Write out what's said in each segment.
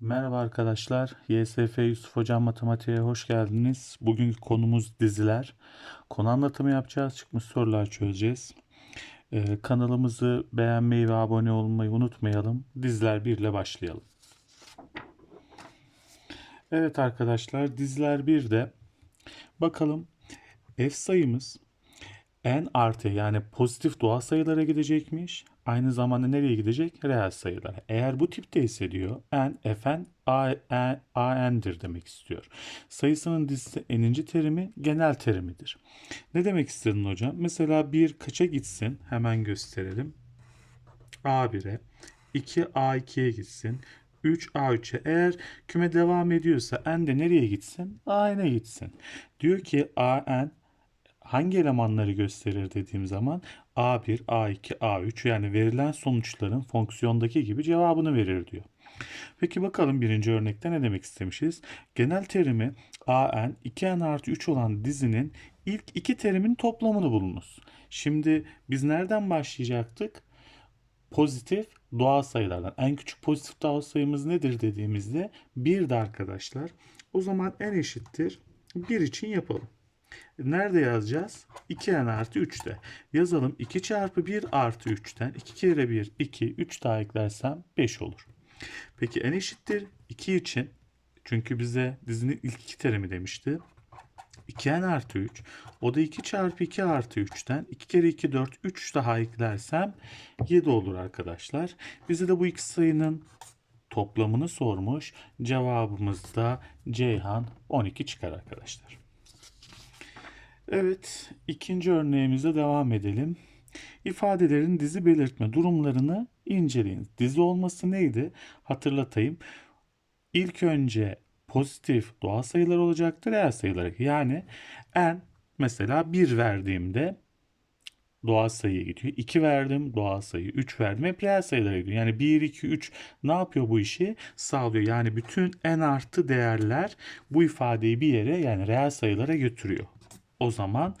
Merhaba arkadaşlar. YSF Yusuf Hocam Matematiğe hoş geldiniz. Bugünkü konumuz diziler. Konu anlatımı yapacağız. Çıkmış sorular çözeceğiz. Ee, kanalımızı beğenmeyi ve abone olmayı unutmayalım. Diziler 1 ile başlayalım. Evet arkadaşlar diziler 1'de bakalım f sayımız n artı yani pozitif doğal sayılara gidecekmiş. Aynı zamanda nereye gidecek? Reel sayılara. Eğer bu tipteyse diyor n fn a, a, an'dir demek istiyor. Sayısının dizisi n'inci terimi genel terimidir. Ne demek istedin hocam? Mesela bir kaça gitsin? Hemen gösterelim. a1'e 2 a2'ye gitsin. 3 A3'e eğer küme devam ediyorsa n de nereye gitsin? AN'e gitsin. Diyor ki AN hangi elemanları gösterir dediğim zaman A1, A2, A3 yani verilen sonuçların fonksiyondaki gibi cevabını verir diyor. Peki bakalım birinci örnekte ne demek istemişiz? Genel terimi AN 2N artı 3 olan dizinin ilk iki terimin toplamını bulunuz. Şimdi biz nereden başlayacaktık? Pozitif doğal sayılardan. En küçük pozitif doğal sayımız nedir dediğimizde 1'de arkadaşlar. O zaman n eşittir 1 için yapalım. Nerede yazacağız? 2n artı 3'te. Yazalım 2 çarpı 1 artı 3'ten 2 kere 1 2 3 daha eklersem 5 olur. Peki n eşittir 2 için çünkü bize dizinin ilk iki terimi demişti. 2n artı 3. O da 2 çarpı 2 artı 3'ten 2 kere 2 4 3 daha eklersem 7 olur arkadaşlar. Bize de bu iki sayının toplamını sormuş. Cevabımız da Ceyhan 12 çıkar arkadaşlar. Evet, ikinci örneğimize devam edelim. İfadelerin dizi belirtme durumlarını inceleyin. Dizi olması neydi? Hatırlatayım. İlk önce pozitif doğal sayılar olacaktır, reel sayılar. Yani n mesela 1 verdiğimde doğal sayıya gidiyor. 2 verdim doğal sayı, 3 verdim hep reel sayılara gidiyor. Yani 1, 2, 3 ne yapıyor bu işi? Sağlıyor. Yani bütün n artı değerler bu ifadeyi bir yere yani reel sayılara götürüyor. O zaman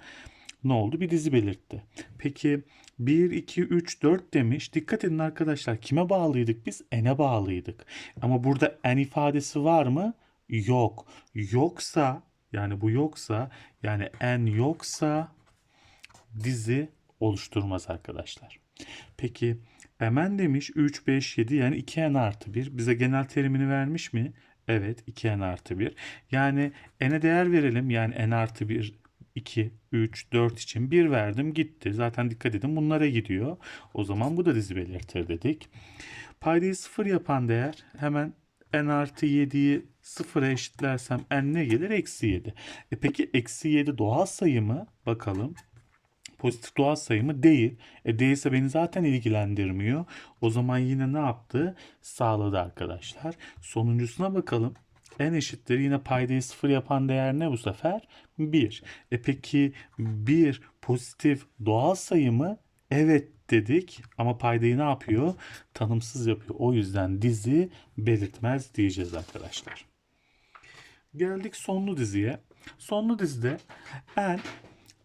ne oldu? Bir dizi belirtti. Peki 1, 2, 3, 4 demiş. Dikkat edin arkadaşlar. Kime bağlıydık biz? N'e bağlıydık. Ama burada n ifadesi var mı? Yok. Yoksa yani bu yoksa yani n yoksa dizi oluşturmaz arkadaşlar. Peki Mn demiş 3, 5, 7 yani 2n artı 1. Bize genel terimini vermiş mi? Evet 2n artı 1. Yani n'e değer verelim. Yani n artı 1 2, 3, 4 için 1 verdim gitti. Zaten dikkat edin bunlara gidiyor. O zaman bu da dizi belirtir dedik. Paydayı 0 yapan değer hemen n artı 7'yi 0'a eşitlersem n ne gelir? Eksi 7. E peki eksi 7 doğal sayı mı? Bakalım. Pozitif doğal sayı mı? Değil. E değilse beni zaten ilgilendirmiyor. O zaman yine ne yaptı? Sağladı arkadaşlar. Sonuncusuna bakalım n eşittir yine paydayı sıfır yapan değer ne bu sefer? 1. E peki 1 pozitif doğal sayı mı? Evet dedik ama paydayı ne yapıyor? Tanımsız yapıyor. O yüzden dizi belirtmez diyeceğiz arkadaşlar. Geldik sonlu diziye. Sonlu dizide n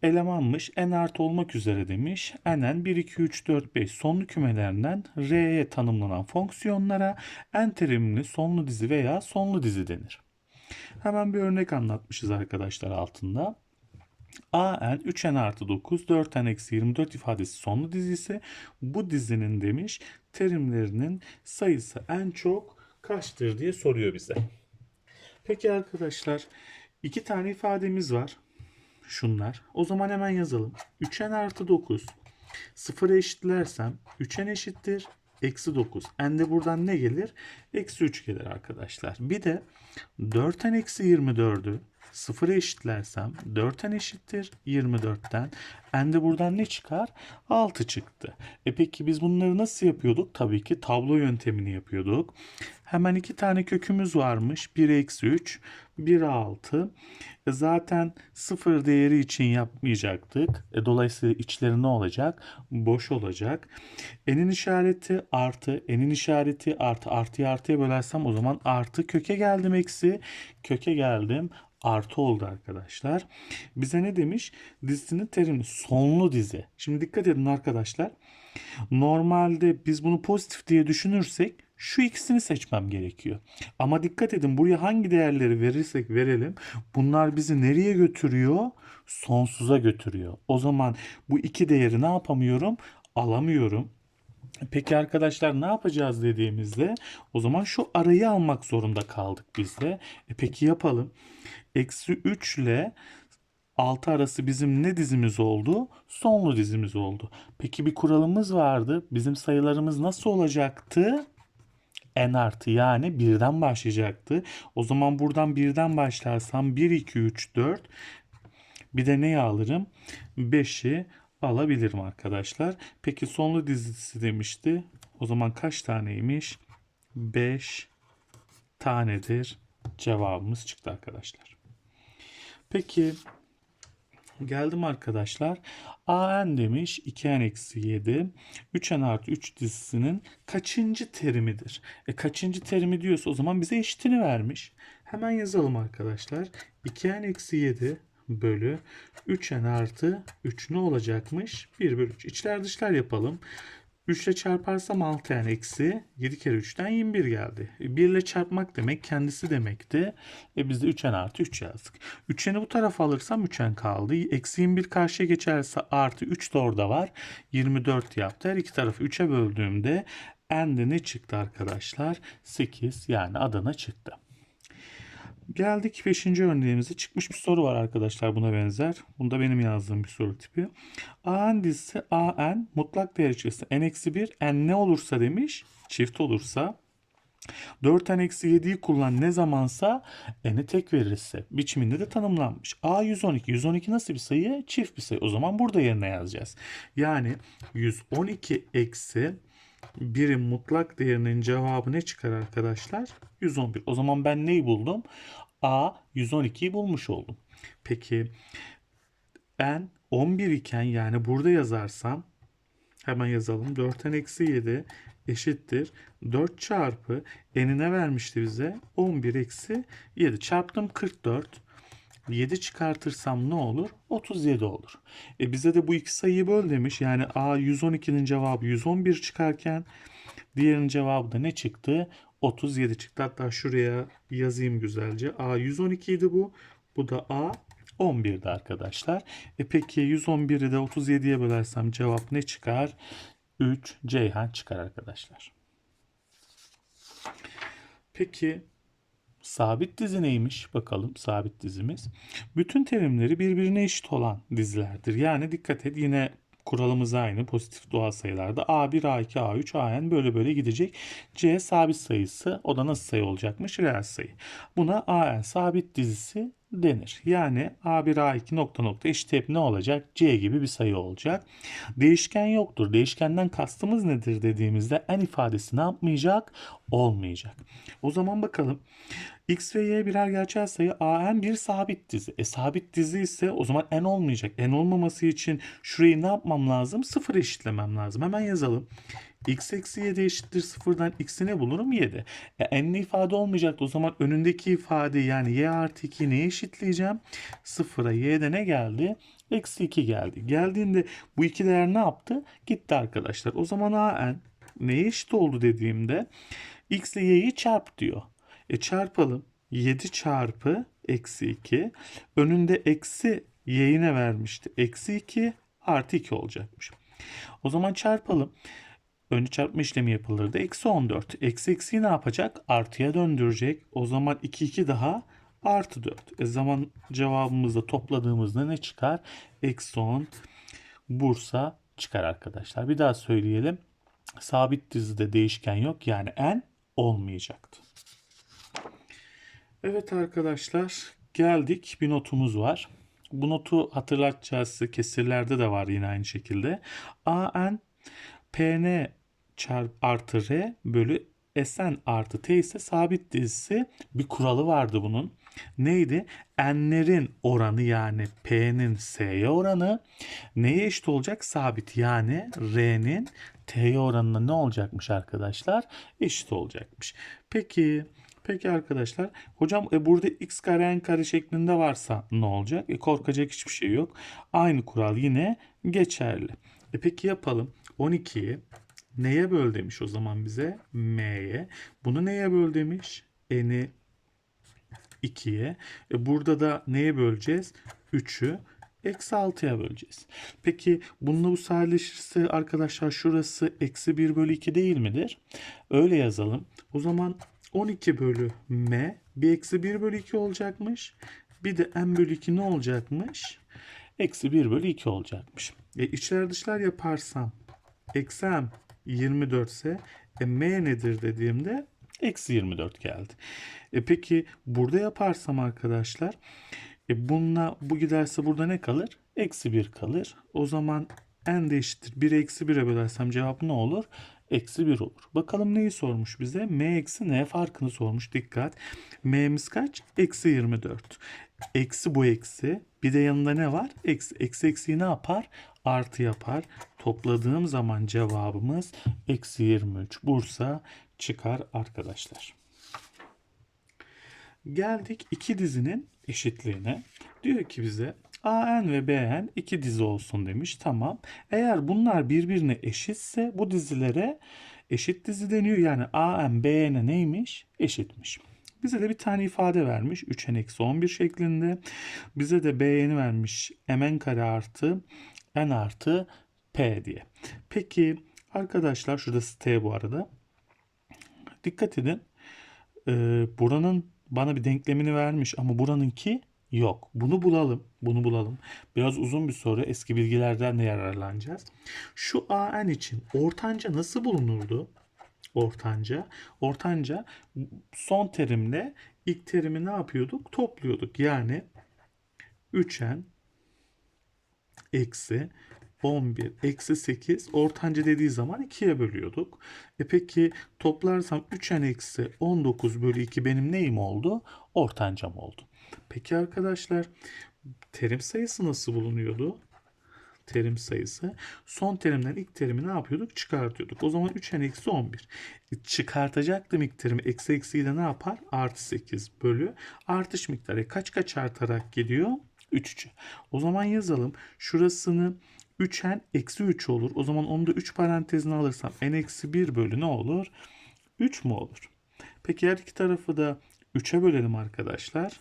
elemanmış n artı olmak üzere demiş. nn 1, 2, 3, 4, 5 sonlu kümelerinden r'ye tanımlanan fonksiyonlara n terimli sonlu dizi veya sonlu dizi denir. Hemen bir örnek anlatmışız arkadaşlar altında. AN 3n artı 9 4n eksi 24 ifadesi sonlu dizi ise bu dizinin demiş terimlerinin sayısı en çok kaçtır diye soruyor bize. Peki arkadaşlar iki tane ifademiz var şunlar. O zaman hemen yazalım. 3n artı 9 sıfıra eşitlersem 3n eşittir eksi 9. n de buradan ne gelir? Eksi 3 gelir arkadaşlar. Bir de 4n eksi 24'ü sıfıra eşitlersem 4n eşittir 24'ten. n de buradan ne çıkar? 6 çıktı. E peki biz bunları nasıl yapıyorduk? Tabii ki tablo yöntemini yapıyorduk. Hemen iki tane kökümüz varmış. 1 eksi 3, 1 6. E zaten sıfır değeri için yapmayacaktık. E dolayısıyla içleri ne olacak? Boş olacak. N'in işareti artı, n'in işareti artı, artıyı artıya bölersem o zaman artı köke geldim eksi, köke geldim artı oldu arkadaşlar. Bize ne demiş? Dizinin terimi sonlu dizi. Şimdi dikkat edin arkadaşlar. Normalde biz bunu pozitif diye düşünürsek şu ikisini seçmem gerekiyor. Ama dikkat edin buraya hangi değerleri verirsek verelim bunlar bizi nereye götürüyor? Sonsuza götürüyor. O zaman bu iki değeri ne yapamıyorum? Alamıyorum. Peki arkadaşlar ne yapacağız dediğimizde o zaman şu arayı almak zorunda kaldık biz de. E peki yapalım. Eksi 3 ile 6 arası bizim ne dizimiz oldu? Sonlu dizimiz oldu. Peki bir kuralımız vardı. Bizim sayılarımız nasıl olacaktı? N artı yani birden başlayacaktı. O zaman buradan birden başlarsam 1, 2, 3, 4 bir de neyi alırım? 5'i alabilirim arkadaşlar. Peki sonlu dizisi demişti. O zaman kaç taneymiş? 5 tanedir. Cevabımız çıktı arkadaşlar. Peki geldim arkadaşlar. AN demiş 2n eksi 7. 3n artı 3 dizisinin kaçıncı terimidir? E kaçıncı terimi diyorsa o zaman bize eşitini vermiş. Hemen yazalım arkadaşlar. 2n eksi 7 bölü 3n artı 3 ne olacakmış? 1 bölü 3. İçler dışlar yapalım. 3 ile çarparsam 6n eksi 7 kere 3'ten 21 geldi. 1 ile çarpmak demek kendisi demekti. E biz de 3n artı 3 yazdık. 3n'i bu tarafa alırsam 3n kaldı. Eksi 21 karşıya geçerse artı 3 de orada var. 24 yaptı. Her iki tarafı 3'e böldüğümde n'de ne çıktı arkadaşlar? 8 yani Adana çıktı. Geldik 5. örneğimize. Çıkmış bir soru var arkadaşlar buna benzer. Bunda benim yazdığım bir soru tipi. AN dizisi AN mutlak değer içerisinde n-1 n ne olursa demiş. Çift olursa 4n eksi 7'yi kullan ne zamansa n'i tek verirse biçiminde de tanımlanmış. A 112. 112 nasıl bir sayı? Çift bir sayı. O zaman burada yerine yazacağız. Yani 112 eksi birim mutlak değerinin cevabı ne çıkar arkadaşlar? 111. O zaman ben neyi buldum? A 112'yi bulmuş oldum. Peki ben 11 iken yani burada yazarsam hemen yazalım. 4'ten eksi 7 eşittir. 4 çarpı n'ine vermişti bize? 11 eksi 7 çarptım 44. 7 çıkartırsam ne olur? 37 olur. E bize de bu iki sayıyı böl demiş. Yani A 112'nin cevabı 111 çıkarken diğerinin cevabı da ne çıktı? 37 çıktı. Hatta şuraya yazayım güzelce. A 112 idi bu. Bu da A 11'di arkadaşlar. E peki 111'i de 37'ye bölersem cevap ne çıkar? 3 Ceyhan çıkar arkadaşlar. Peki sabit dizi neymiş? Bakalım sabit dizimiz. Bütün terimleri birbirine eşit olan dizilerdir. Yani dikkat et yine kuralımız aynı. Pozitif doğal sayılarda A1, A2, A3, AN böyle böyle gidecek. C sabit sayısı. O da nasıl sayı olacakmış? Reel sayı. Buna AN sabit dizisi denir. Yani A1 A2 nokta nokta eşit hep ne olacak? C gibi bir sayı olacak. Değişken yoktur. Değişkenden kastımız nedir dediğimizde en ifadesi ne yapmayacak? Olmayacak. O zaman bakalım. X ve Y birer gerçel sayı AN bir sabit dizi. E sabit dizi ise o zaman n olmayacak. n olmaması için şurayı ne yapmam lazım? Sıfır eşitlemem lazım. Hemen yazalım x eksi 7 eşittir sıfırdan x'i ne bulurum? 7. E, n'li ifade olmayacaktı. O zaman önündeki ifade yani y artı 2'yi neye eşitleyeceğim? Sıfıra y'de ne geldi? Eksi 2 geldi. Geldiğinde bu iki değer ne yaptı? Gitti arkadaşlar. O zaman a n neye eşit oldu dediğimde x ile y'yi çarp diyor. E çarpalım. 7 çarpı eksi 2. Önünde eksi y'yi ne vermişti? Eksi 2 artı 2 olacakmış. O zaman çarpalım. Önce çarpma işlemi yapılırdı. Eksi 14. Eksi eksiyi ne yapacak? Artıya döndürecek. O zaman 2 2 daha artı 4. E zaman cevabımızda topladığımızda ne çıkar? Eksi 10 Bursa çıkar arkadaşlar. Bir daha söyleyelim. Sabit dizide değişken yok. Yani n olmayacaktı. Evet arkadaşlar geldik. Bir notumuz var. Bu notu hatırlatacağız. Kesirlerde de var yine aynı şekilde. A n PN çarp artı R bölü Sn artı T ise sabit dizisi bir kuralı vardı bunun. Neydi? N'lerin oranı yani P'nin S'ye oranı neye eşit olacak? Sabit yani R'nin T'ye oranına ne olacakmış arkadaşlar? Eşit olacakmış. Peki Peki arkadaşlar hocam e, burada x kare n kare şeklinde varsa ne olacak? E, korkacak hiçbir şey yok. Aynı kural yine geçerli. E, peki yapalım. 12'yi Neye böl demiş o zaman bize? M'ye. Bunu neye böl demiş? N'i 2'ye. E burada da neye böleceğiz? 3'ü eksi 6'ya böleceğiz. Peki bununla bu sadeleşirse arkadaşlar şurası eksi 1 bölü 2 değil midir? Öyle yazalım. O zaman 12 bölü m bir eksi 1 bölü 2 olacakmış. Bir de m bölü 2 ne olacakmış? Eksi 1 bölü 2 olacakmış. E içler dışlar yaparsam eksi m 24 ise e, m nedir dediğimde eksi 24 geldi. E peki burada yaparsam arkadaşlar e bununla bu giderse burada ne kalır? Eksi 1 kalır. O zaman n de eşittir. 1 eksi 1'e bölersem cevap ne olur? Eksi 1 olur. Bakalım neyi sormuş bize? M eksi n farkını sormuş. Dikkat. M'miz kaç? Eksi 24. Eksi bu eksi. Bir de yanında ne var? Eksi. Eksi eksiyi ne yapar? Artı yapar. Topladığım zaman cevabımız eksi 23 Bursa çıkar arkadaşlar. Geldik iki dizinin eşitliğine. Diyor ki bize AN ve BN iki dizi olsun demiş. Tamam. Eğer bunlar birbirine eşitse bu dizilere eşit dizi deniyor. Yani AN BN neymiş? Eşitmiş. Bize de bir tane ifade vermiş. 3n eksi 11 şeklinde. Bize de b'ni vermiş. mn kare artı n artı p diye. Peki arkadaşlar şurası t bu arada. Dikkat edin. Ee, buranın bana bir denklemini vermiş ama buranınki yok. Bunu bulalım. Bunu bulalım. Biraz uzun bir soru. Eski bilgilerden de yararlanacağız. Şu AN için ortanca nasıl bulunurdu? Ortanca. Ortanca son terimle ilk terimi ne yapıyorduk? Topluyorduk. Yani 3n eksi 11 eksi 8 ortanca dediği zaman 2'ye bölüyorduk. E peki toplarsam 3n eksi 19 bölü 2 benim neyim oldu? Ortancam oldu. Peki arkadaşlar terim sayısı nasıl bulunuyordu? Terim sayısı. Son terimden ilk terimi ne yapıyorduk? Çıkartıyorduk. O zaman 3n eksi 11. E, çıkartacaktım ilk terimi. Eksi eksiyi de ne yapar? Artı 8 bölü. Artış miktarı kaç kaç artarak gidiyor? 3 3. O zaman yazalım. Şurasını 3n eksi 3 olur. O zaman onu da 3 parantezine alırsam n eksi 1 bölü ne olur? 3 mu olur? Peki her iki tarafı da 3'e bölelim arkadaşlar.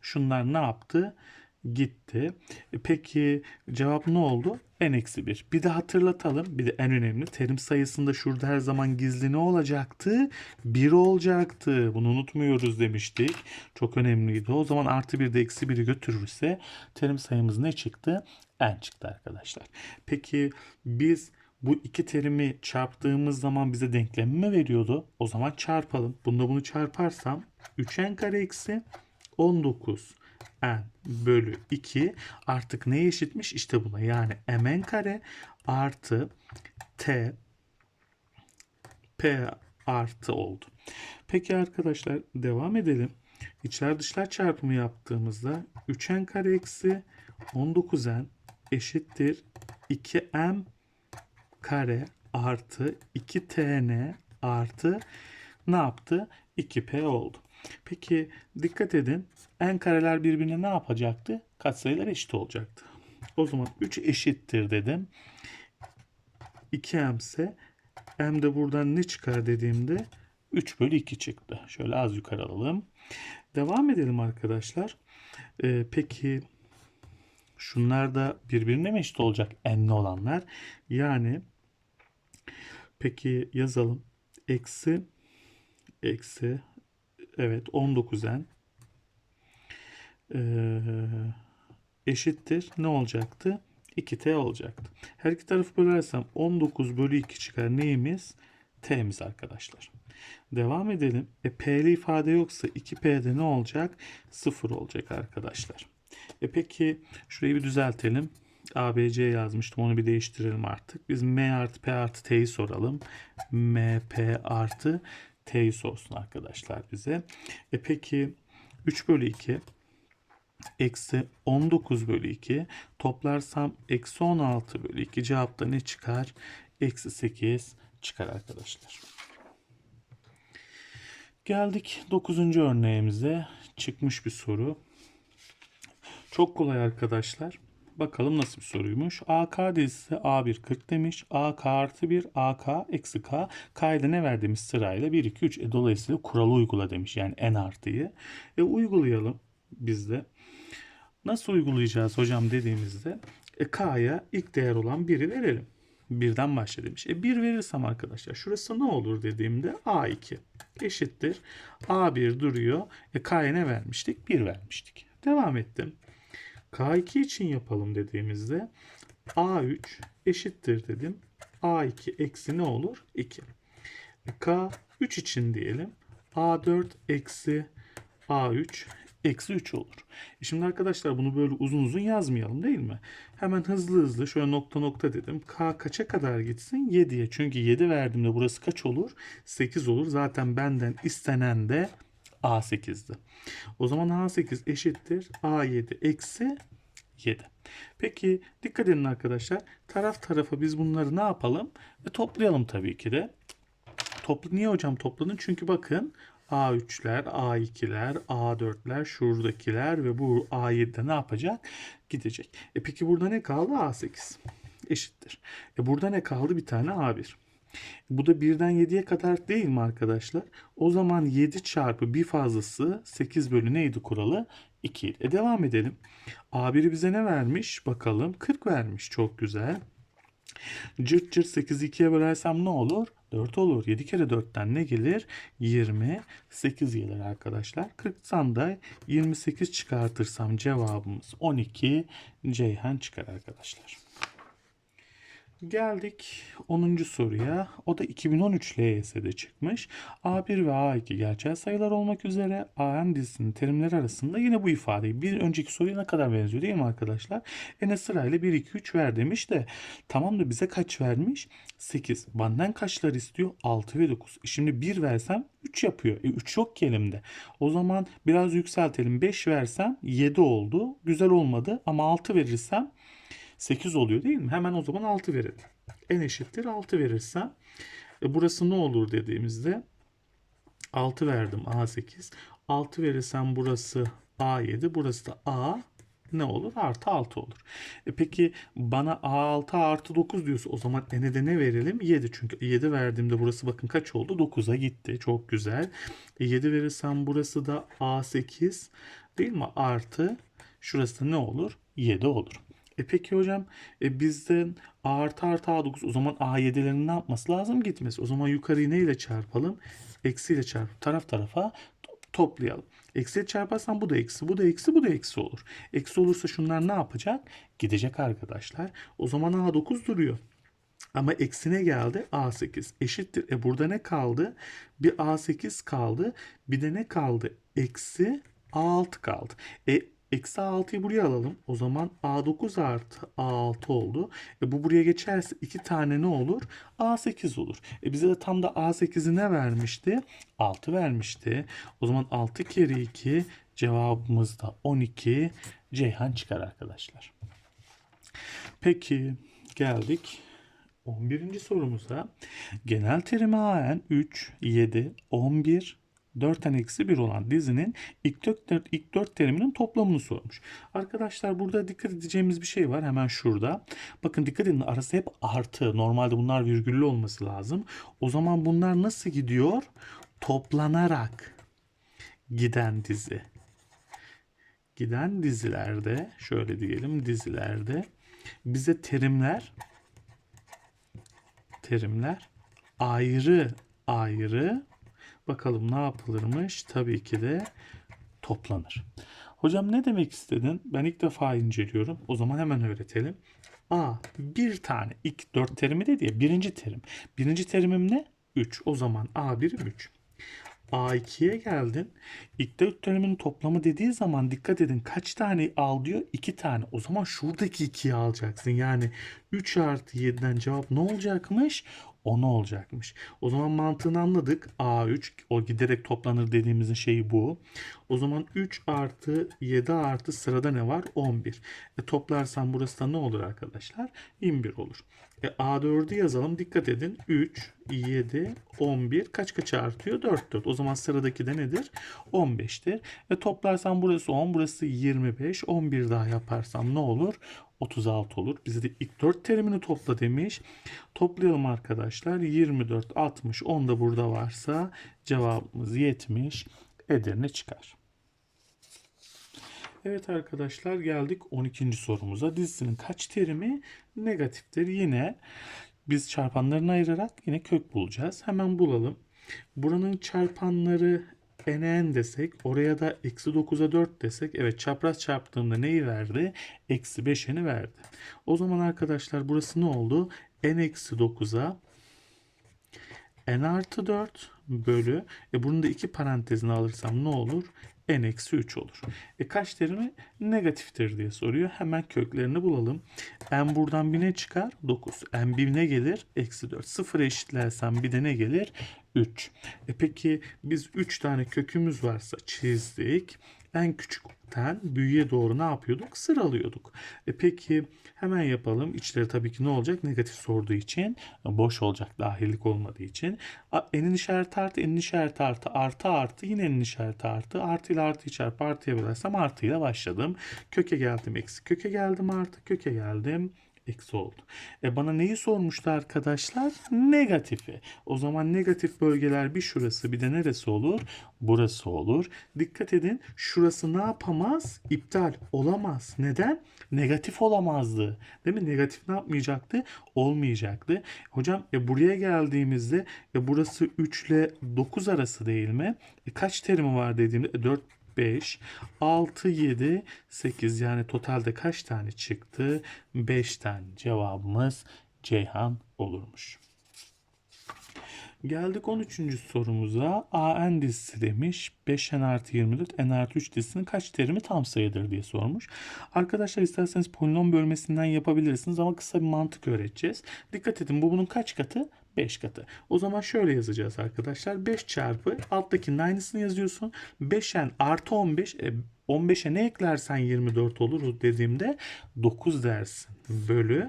Şunlar ne yaptı? Gitti. E Peki cevap ne oldu? n eksi 1. Bir de hatırlatalım. Bir de en önemli terim sayısında şurada her zaman gizli ne olacaktı? 1 olacaktı. Bunu unutmuyoruz demiştik. Çok önemliydi. O zaman artı 1 de eksi 1'i götürürse terim sayımız ne çıktı? n çıktı arkadaşlar. Peki biz bu iki terimi çarptığımız zaman bize denklemi mi veriyordu? O zaman çarpalım. Bunda bunu çarparsam 3n kare eksi 19 n bölü 2 artık neye eşitmiş? İşte buna yani mn kare artı t p artı oldu. Peki arkadaşlar devam edelim. İçler dışlar çarpımı yaptığımızda 3n kare eksi 19n eşittir 2m kare artı 2tn artı ne yaptı? 2p oldu. Peki dikkat edin. n kareler birbirine ne yapacaktı? Katsayılar eşit olacaktı. O zaman 3 eşittir dedim. 2m ise m de buradan ne çıkar dediğimde 3 bölü 2 çıktı. Şöyle az yukarı alalım. Devam edelim arkadaşlar. Ee, peki şunlar da birbirine mi eşit olacak n'li olanlar? Yani peki yazalım. Eksi eksi evet 19n ee, eşittir ne olacaktı? 2t olacaktı. Her iki tarafı bölersem 19 bölü 2 çıkar. Neyimiz? T'miz arkadaşlar. Devam edelim. E, P'li ifade yoksa 2P'de ne olacak? 0 olacak arkadaşlar. E peki şurayı bir düzeltelim. ABC yazmıştım. Onu bir değiştirelim artık. Biz M artı P artı T'yi soralım. M, P artı T'yi sorsun arkadaşlar bize. E peki 3 bölü 2 eksi 19 bölü 2 toplarsam eksi 16 bölü 2 cevapta ne çıkar? Eksi 8 çıkar arkadaşlar. Geldik 9. örneğimize. Çıkmış bir soru. Çok kolay arkadaşlar. Bakalım nasıl bir soruymuş. AK dizisi A1 40 demiş. AK artı 1, AK eksi K. K'ya ne verdiğimiz sırayla 1, 2, 3. E, dolayısıyla kuralı uygula demiş. Yani n artıyı. E, uygulayalım biz de. Nasıl uygulayacağız hocam dediğimizde e, K'ya ilk değer olan 1'i verelim. Birden başla demiş. E 1 verirsem arkadaşlar şurası ne olur dediğimde A2 eşittir. A1 duruyor. E K'ya ne vermiştik? 1 vermiştik. Devam ettim. K2 için yapalım dediğimizde A3 eşittir dedim. A2 eksi ne olur? 2. K3 için diyelim. A4 eksi A3 eksi 3 olur. E Şimdi arkadaşlar bunu böyle uzun uzun yazmayalım değil mi? Hemen hızlı hızlı şöyle nokta nokta dedim. K kaça kadar gitsin? 7'ye. Çünkü 7 verdiğimde burası kaç olur? 8 olur. Zaten benden istenen de A8'di. O zaman A8 eşittir A7 eksi 7. Peki dikkat edin arkadaşlar. Taraf tarafa biz bunları ne yapalım? E, toplayalım tabii ki de. Toplu niye hocam topladın? Çünkü bakın A3'ler, A2'ler, A4'ler, şuradakiler ve bu A7'de ne yapacak? Gidecek. E peki burada ne kaldı? A8 eşittir. E burada ne kaldı? Bir tane A1. Bu da 1'den 7'ye kadar değil mi arkadaşlar? O zaman 7 çarpı bir fazlası 8 bölü neydi kuralı? 2 E devam edelim. A1'i bize ne vermiş? Bakalım 40 vermiş. Çok güzel. Cırt cırt 8'i 2'ye bölersem ne olur? 4 olur. 7 kere 4'ten ne gelir? 28 gelir arkadaşlar. 40'tan da 28 çıkartırsam cevabımız 12 Ceyhan çıkar arkadaşlar. Geldik 10. soruya. O da 2013 LYS'de çıkmış. A1 ve A2 gerçel sayılar olmak üzere AN dizisinin terimleri arasında yine bu ifadeyi bir önceki soruya ne kadar benziyor değil mi arkadaşlar? Ene sırayla 1, 2, 3 ver demiş de tamam da bize kaç vermiş? 8. Benden kaçlar istiyor? 6 ve 9. Şimdi 1 versem 3 yapıyor. E 3 yok ki elimde. O zaman biraz yükseltelim. 5 versem 7 oldu. Güzel olmadı ama 6 verirsem 8 oluyor değil mi? Hemen o zaman 6 verelim. n eşittir 6 verirsem e burası ne olur dediğimizde 6 verdim A8. 6 verirsem burası A7. Burası da A ne olur? Artı 6 olur. E peki bana A6 artı 9 diyorsa o zaman n'e de ne verelim? 7. Çünkü 7 verdiğimde burası bakın kaç oldu? 9'a gitti. Çok güzel. E 7 verirsem burası da A8 değil mi? Artı şurası da ne olur? 7 olur. E peki hocam e bizden A artı artı A9 o zaman A7'lerin ne yapması lazım? Gitmesi. O zaman yukarıyı neyle çarpalım? Eksiyle çarpıp taraf tarafa to- toplayalım. Eksiyle çarparsam bu da eksi, bu da eksi, bu da eksi olur. Eksi olursa şunlar ne yapacak? Gidecek arkadaşlar. O zaman A9 duruyor. Ama eksine geldi A8 eşittir. E burada ne kaldı? Bir A8 kaldı. Bir de ne kaldı? Eksi A6 kaldı. E Eksi A6'yı buraya alalım. O zaman A9 artı A6 oldu. E bu buraya geçerse iki tane ne olur? A8 olur. E bize de tam da A8'i ne vermişti? 6 vermişti. O zaman 6 kere 2 cevabımız da 12 Ceyhan çıkar arkadaşlar. Peki geldik 11. sorumuza. Genel terimi AN 3, 7, 11, 4'ten eksi 1 olan dizinin ilk 4, ilk 4 teriminin toplamını sormuş. Arkadaşlar burada dikkat edeceğimiz bir şey var hemen şurada. Bakın dikkat edin arası hep artı. Normalde bunlar virgüllü olması lazım. O zaman bunlar nasıl gidiyor? Toplanarak giden dizi. Giden dizilerde şöyle diyelim dizilerde bize terimler terimler ayrı ayrı bakalım ne yapılırmış? Tabii ki de toplanır. Hocam ne demek istedin? Ben ilk defa inceliyorum. O zaman hemen öğretelim. A bir tane ilk dört terimi dedi ya birinci terim. Birinci terimim ne? 3. O zaman A birim 3. A2'ye geldin. İlk dört terimin toplamı dediği zaman dikkat edin kaç tane al diyor? 2 tane. O zaman şuradaki 2'yi alacaksın. Yani 3 artı 7'den cevap ne olacakmış? 10 olacakmış. O zaman mantığını anladık. A3 o giderek toplanır dediğimizin şeyi bu. O zaman 3 artı 7 artı sırada ne var? 11. E toplarsam burası da ne olur arkadaşlar? 21 olur. E, A4'ü yazalım. Dikkat edin. 3, 7, 11 kaç kaça artıyor? 4, 4. O zaman sıradaki de nedir? 15'tir. E toplarsam burası 10, burası 25. 11 daha yaparsam ne olur? 36 olur. Bize de ilk 4 terimini topla demiş. Toplayalım arkadaşlar. 24, 60, 10 da burada varsa cevabımız 70. Edirne çıkar. Evet arkadaşlar geldik 12. sorumuza. Dizisinin kaç terimi negatiftir? Yine biz çarpanlarını ayırarak yine kök bulacağız. Hemen bulalım. Buranın çarpanları n desek oraya da eksi 9'a 4 desek evet çapraz çarptığımda neyi verdi? Eksi 5'ini verdi. O zaman arkadaşlar burası ne oldu? n eksi 9'a n artı 4 bölü e bunun da iki parantezini alırsam ne olur? N eksi 3 olur. E kaç terimi negatiftir diye soruyor. Hemen köklerini bulalım. n buradan bir ne çıkar? 9. n bir ne gelir? Eksi 4. 0 eşitlersem bir de ne gelir? 3. E peki biz 3 tane kökümüz varsa çizdik. En küçükten büyüğe doğru ne yapıyorduk? Sıralıyorduk. E peki hemen yapalım. İçleri tabii ki ne olacak? Negatif sorduğu için boş olacak dahillik olmadığı için. A, N'in işareti artı, N'in işareti artı, artı artı yine N'in işareti artı. Artı ile artıyı çarpı artıya bölersem artıyla başladım. Köke geldim eksi. Köke geldim artı. Köke geldim eksi oldu. E bana neyi sormuştu arkadaşlar? Negatifi. O zaman negatif bölgeler bir şurası bir de neresi olur? Burası olur. Dikkat edin şurası ne yapamaz? İptal olamaz. Neden? Negatif olamazdı. Değil mi? Negatif ne yapmayacaktı? Olmayacaktı. Hocam e buraya geldiğimizde e burası 3 ile 9 arası değil mi? E kaç terimi var dediğimde e 4 5, 6, 7, 8 yani totalde kaç tane çıktı? 5 tane cevabımız Ceyhan olurmuş. Geldik 13. sorumuza. AN dizisi demiş. 5N artı 24, N artı 3 dizisinin kaç terimi tam sayıdır diye sormuş. Arkadaşlar isterseniz polinom bölmesinden yapabilirsiniz ama kısa bir mantık öğreteceğiz. Dikkat edin bu bunun kaç katı? 5 katı. O zaman şöyle yazacağız arkadaşlar. 5 çarpı alttakinin aynısını yazıyorsun. 5n artı 15 e, 15'e ne eklersen 24 olur dediğimde 9 dersin. Bölü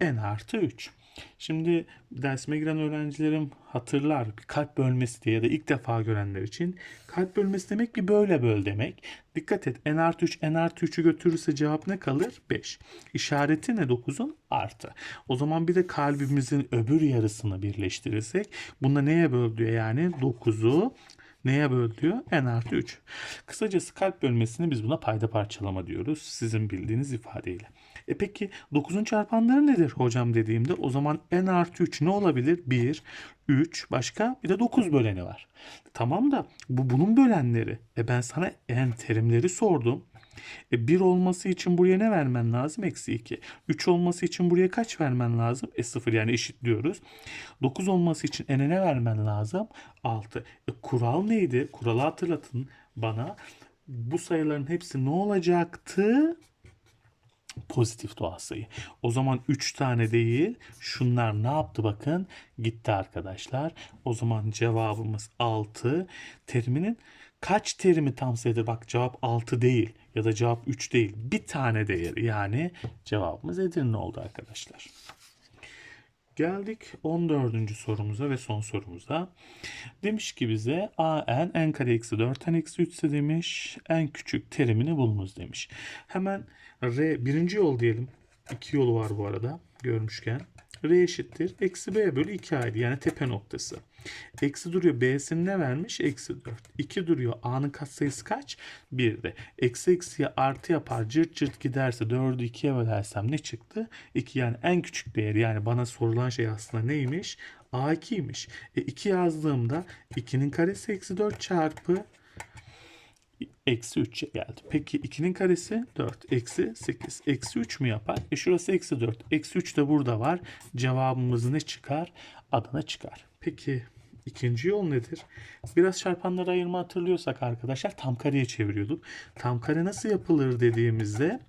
n artı 3. Şimdi dersime giren öğrencilerim hatırlar bir kalp bölmesi diye ya da ilk defa görenler için kalp bölmesi demek bir böyle böl demek. Dikkat et n artı 3 n artı 3'ü götürürse cevap ne kalır? 5. İşareti ne 9'un? Artı. O zaman bir de kalbimizin öbür yarısını birleştirirsek bunda neye böl diyor yani 9'u Neye böl diyor? N artı 3. Kısacası kalp bölmesini biz buna payda parçalama diyoruz. Sizin bildiğiniz ifadeyle. E peki 9'un çarpanları nedir hocam dediğimde o zaman n artı 3 ne olabilir? 1, 3 başka bir de 9 böleni var. Tamam da bu bunun bölenleri. E ben sana n terimleri sordum. E 1 olması için buraya ne vermen lazım? Eksi 2. 3 olması için buraya kaç vermen lazım? E 0 yani eşitliyoruz. 9 olması için n'e ne vermen lazım? 6. E kural neydi? Kuralı hatırlatın bana. Bu sayıların hepsi ne olacaktı? Pozitif doğal sayı. O zaman 3 tane değil şunlar ne yaptı bakın gitti arkadaşlar. O zaman cevabımız 6 teriminin kaç terimi tam sayıdır? Bak cevap 6 değil ya da cevap 3 değil. Bir tane değeri yani cevabımız Edirne oldu arkadaşlar. Geldik 14. sorumuza ve son sorumuza. Demiş ki bize a n n kare eksi 4 n eksi 3 ise demiş en küçük terimini bulunuz demiş. Hemen r birinci yol diyelim. İki yolu var bu arada görmüşken. R eşittir. Eksi B bölü 2 aydı. Yani tepe noktası. Eksi duruyor. B'sini ne vermiş? Eksi 4. 2 duruyor. A'nın katsayısı kaç? 1 de. Eksi eksiye artı yapar. Cırt cırt giderse 4'ü 2'ye bölersem ne çıktı? 2 yani en küçük değeri. Yani bana sorulan şey aslında neymiş? A2'ymiş. E 2 yazdığımda 2'nin karesi eksi 4 çarpı eksi 3 geldi. Peki 2'nin karesi 4. Eksi 8. Eksi 3 mü yapar? E şurası eksi 4. Eksi 3 de burada var. Cevabımız ne çıkar? Adana çıkar. Peki ikinci yol nedir? Biraz çarpanları ayırma hatırlıyorsak arkadaşlar tam kareye çeviriyorduk. Tam kare nasıl yapılır dediğimizde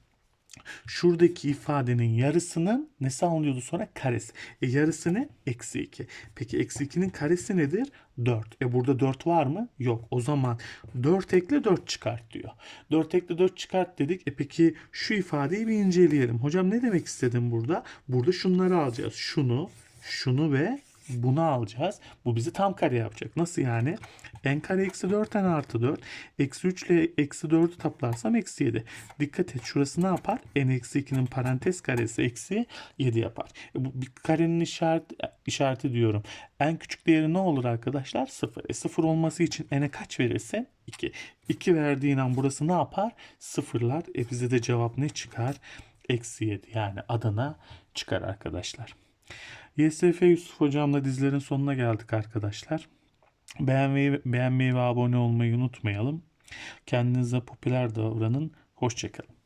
Şuradaki ifadenin yarısının nesi alınıyordu sonra? Karesi. E yarısı ne? Eksi 2. Peki eksi 2'nin karesi nedir? 4. E burada 4 var mı? Yok. O zaman 4 ekle 4 çıkart diyor. 4 ekle 4 çıkart dedik. E peki şu ifadeyi bir inceleyelim. Hocam ne demek istedim burada? Burada şunları alacağız. Şunu, şunu ve bunu alacağız. Bu bizi tam kare yapacak. Nasıl yani? n kare eksi 4 n artı 4. Eksi 3 ile eksi 4'ü toplarsam eksi 7. Dikkat et şurası ne yapar? n eksi 2'nin parantez karesi eksi 7 yapar. E bu bir karenin işareti, işareti diyorum. En küçük değeri ne olur arkadaşlar? 0. E 0 olması için n'e kaç verirsin? 2. 2 verdiğin an burası ne yapar? Sıfırlar. E bize de cevap ne çıkar? Eksi 7 yani Adana çıkar arkadaşlar. YSF Yusuf Hocam'la dizlerin sonuna geldik arkadaşlar. Beğenmeyi, beğenmeyi ve abone olmayı unutmayalım. Kendinize popüler davranın. Hoşçakalın.